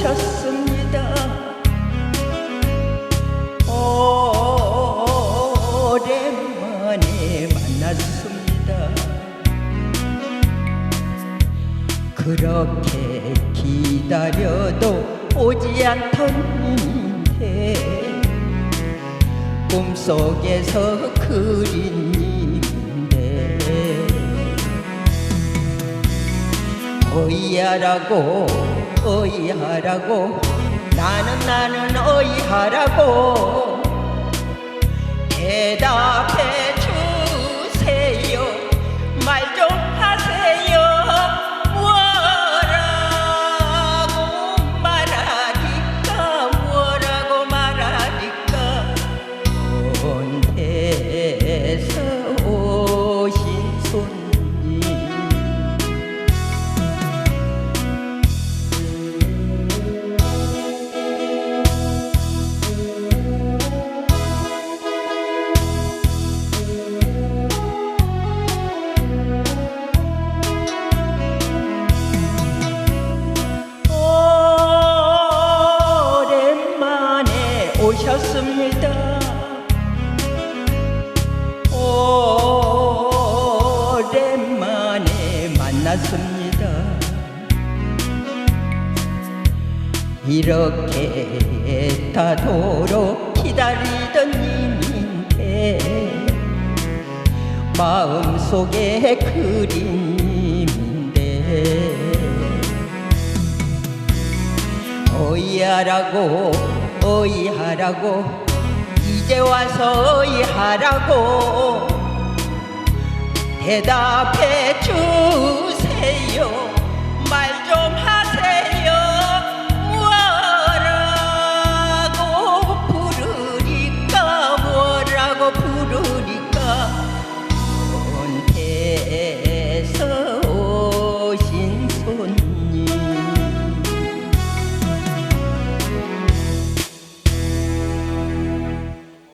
오셨습니다. 오랜만에 만났습니다. 그렇게 기다려도 오지 않던 님인데 꿈속에서 그린 님 어이하라고 어이하라고. 나는 나는 어이하라고. 대답해 주세요. 말 좀 하세요. 뭐라고 말하니까 뭐라고 말하니까. 온데서 오셨습니다. 오랜만에 만났습니다. 이렇게 다도록 기다리던 님인데 마음속에 그린 님인데 어이하라고 어이하라고. 이제 와서 어이하라고. 대답해 주세요